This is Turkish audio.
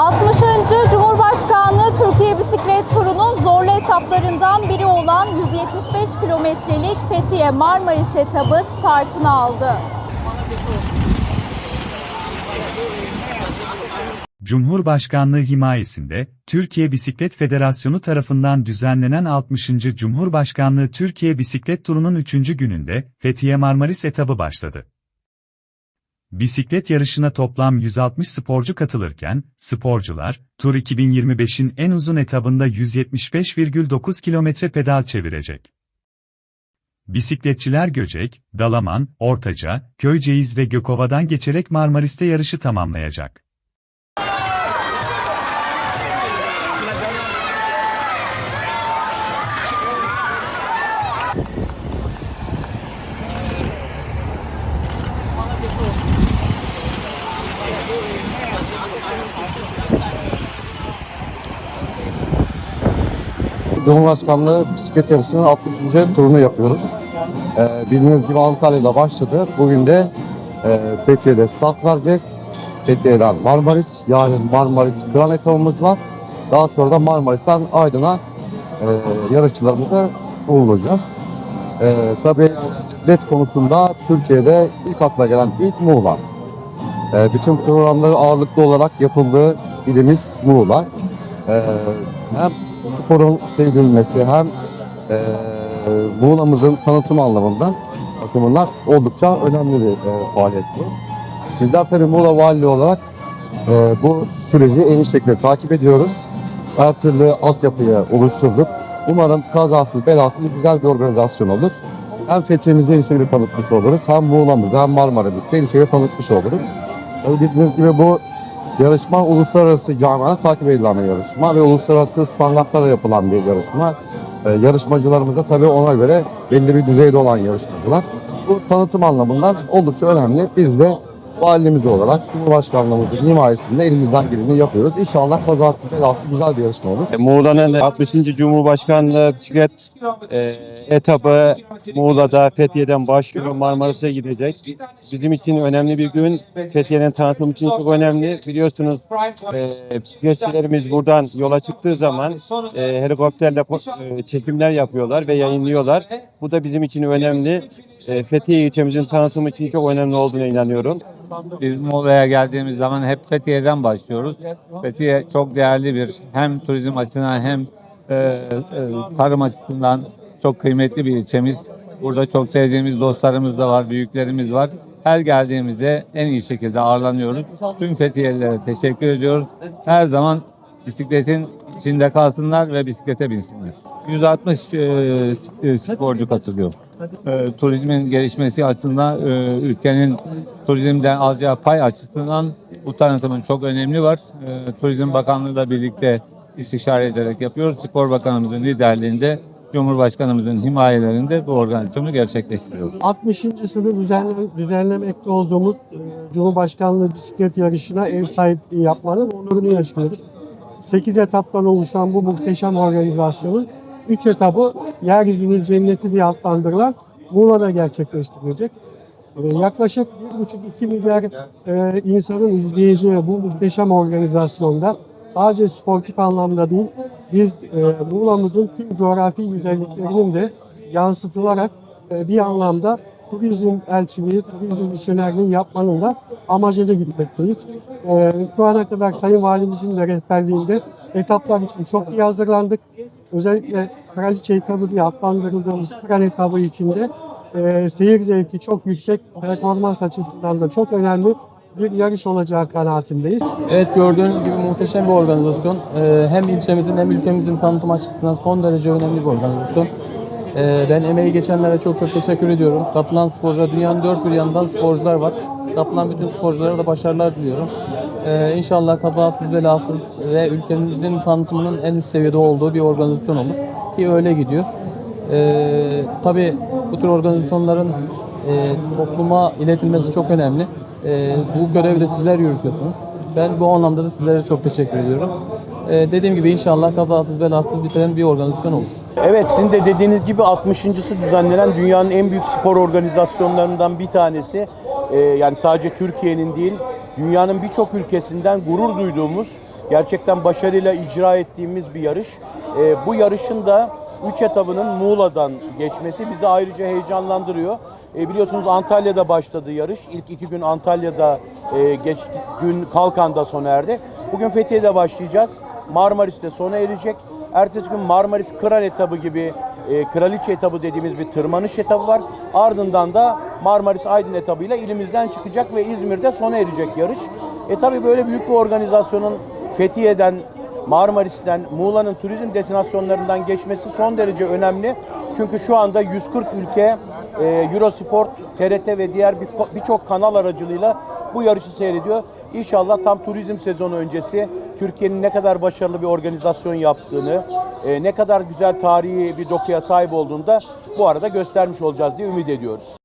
60. Cumhurbaşkanlığı Türkiye Bisiklet Turu'nun zorlu etaplarından biri olan 175 kilometrelik Fethiye Marmaris etabı startını aldı. Cumhurbaşkanlığı himayesinde, Türkiye Bisiklet Federasyonu tarafından düzenlenen 60. Cumhurbaşkanlığı Türkiye Bisiklet Turu'nun 3. gününde, Fethiye Marmaris etabı başladı. Bisiklet yarışına toplam 160 sporcu katılırken, sporcular, Tur 2025'in en uzun etabında 175,9 kilometre pedal çevirecek. Bisikletçiler Göcek, Dalaman, Ortaca, Köyceğiz ve Gökova'dan geçerek Marmaris'te yarışı tamamlayacak. Cumhurbaşkanlığı bisiklet yarışının 60. turunu yapıyoruz. Ee, bildiğiniz gibi Antalya'da başladı. Bugün de e, Fethiye'de start vereceğiz. Fethiye'den Marmaris, yarın Marmaris Kıran etabımız var. Daha sonra da Marmaris'ten Aydın'a e, yarışçılarımızı uğurlayacağız. E, tabii bisiklet konusunda Türkiye'de ilk akla gelen ilk Muğla. E, bütün programların ağırlıklı olarak yapıldığı ilimiz Muğla. E, hem sporun sevdirilmesi hem e, Muğla'mızın tanıtım anlamında bakımından oldukça önemli bir e, faaliyet bu. Bizler tabii Muğla Valiliği olarak e, bu süreci en iyi şekilde takip ediyoruz. Her türlü altyapıyı oluşturduk. Umarım kazasız belasız güzel bir organizasyon olur. Hem Fethiye'mizi en iyi şekilde tanıtmış oluruz. Hem Muğla'mızı hem Marmara'mızı en iyi şekilde tanıtmış oluruz. Tabii bildiğiniz gibi bu Yarışma uluslararası camiada takip edilen bir yarışma ve uluslararası standartlara yapılan bir yarışma. Ee, yarışmacılarımız da tabii ona göre belli bir düzeyde olan yarışmacılar. Bu tanıtım anlamından oldukça önemli. Biz de valimiz olarak Cumhurbaşkanlığımızın himayesinde elimizden geleni yapıyoruz. İnşallah kazasız belasız güzel bir yarışma olur. E, Muğla'nın 60. Cumhurbaşkanlığı bisiklet e, etabı Muğla'da Fethiye'den başlıyor Marmaris'e gidecek. Bizim için önemli bir gün. Fethiye'nin tanıtım için çok önemli. Biliyorsunuz e, bisikletçilerimiz buradan yola çıktığı zaman e, helikopterle e, çekimler yapıyorlar ve yayınlıyorlar. Bu da bizim için önemli. E, Fethiye ilçemizin tanıtımı için çok önemli olduğuna inanıyorum. Biz Muğla'ya geldiğimiz zaman hep Fethiye'den başlıyoruz. Fethiye çok değerli bir hem turizm açısından hem e, e, tarım açısından çok kıymetli bir ilçemiz. Burada çok sevdiğimiz dostlarımız da var, büyüklerimiz var. Her geldiğimizde en iyi şekilde ağırlanıyoruz. Tüm Fethiye'lilere teşekkür ediyoruz. Her zaman bisikletin içinde kalsınlar ve bisiklete binsinler. 160 e, e, sporcu katılıyor. E, turizmin gelişmesi açısından e, ülkenin turizmden alacağı pay açısından bu tanıtımın çok önemli var. E, Turizm Bakanlığı ile birlikte istişare ederek yapıyoruz. Spor Bakanımızın liderliğinde, Cumhurbaşkanımızın himayelerinde bu organizasyonu gerçekleştiriyoruz. 60.sını düzenle, düzenlemekte olduğumuz e, Cumhurbaşkanlığı bisiklet yarışına ev sahipliği yapmanın onurunu yaşıyoruz. 8 etaptan oluşan bu muhteşem organizasyonun 3 etabı yeryüzünün cenneti diye adlandırılan Muğla'da gerçekleştirilecek. E, Yaklaşık 1,5-2 milyar insanın izleyeceği bu muhteşem organizasyonda sadece sportif anlamda değil, biz e, Muğla'mızın tüm coğrafi güzelliklerinin de yansıtılarak e, bir anlamda turizm elçiliği, turizm misyonerliği yapmanın da amacıyla gitmekteyiz. E, şu ana kadar Sayın Valimizin de rehberliğinde etaplar için çok iyi hazırlandık. Özellikle Kraliçe etabı diye adlandırıldığımız Kıran etabı içinde e, seyir zevki çok yüksek, performans açısından da çok önemli bir yarış olacağı kanaatindeyiz. Evet gördüğünüz gibi muhteşem bir organizasyon. Ee, hem ilçemizin hem ülkemizin tanıtım açısından son derece önemli bir organizasyon. Ee, ben emeği geçenlere çok çok teşekkür ediyorum. Katılan sporcular, dünyanın dört bir yanından sporcular var. Katılan bütün sporculara da başarılar diliyorum. Ee, inşallah kazasız belasız ve ülkemizin tanıtımının en üst seviyede olduğu bir organizasyon olur. Ki öyle gidiyor. Ee, tabii bu tür organizasyonların e, topluma iletilmesi çok önemli. Ee, bu görevi sizler yürütüyorsunuz. Ben bu anlamda da sizlere çok teşekkür ediyorum. Ee, dediğim gibi inşallah kazasız belasız bitiren bir organizasyon olur. Evet sizin de dediğiniz gibi 60.sı düzenlenen dünyanın en büyük spor organizasyonlarından bir tanesi. Ee, yani sadece Türkiye'nin değil dünyanın birçok ülkesinden gurur duyduğumuz gerçekten başarıyla icra ettiğimiz bir yarış. E, bu yarışın da 3 etabının Muğla'dan geçmesi bizi ayrıca heyecanlandırıyor. E, biliyorsunuz Antalya'da başladı yarış. İlk iki gün Antalya'da, e, geç gün Kalkan'da sona erdi. Bugün Fethiye'de başlayacağız. Marmaris'te sona erecek. Ertesi gün Marmaris Kral etabı gibi e, Kraliçe etabı dediğimiz bir tırmanış etabı var. Ardından da Marmaris Aydın etabıyla ilimizden çıkacak ve İzmir'de sona erecek yarış. E tabi böyle büyük bir organizasyonun Fethiye'den, Marmaris'ten, Muğla'nın turizm destinasyonlarından geçmesi son derece önemli. Çünkü şu anda 140 ülke e, Eurosport, TRT ve diğer bir- birçok kanal aracılığıyla bu yarışı seyrediyor. İnşallah tam turizm sezonu öncesi Türkiye'nin ne kadar başarılı bir organizasyon yaptığını, e, ne kadar güzel tarihi bir dokuya sahip olduğunu da bu arada göstermiş olacağız diye ümit ediyoruz.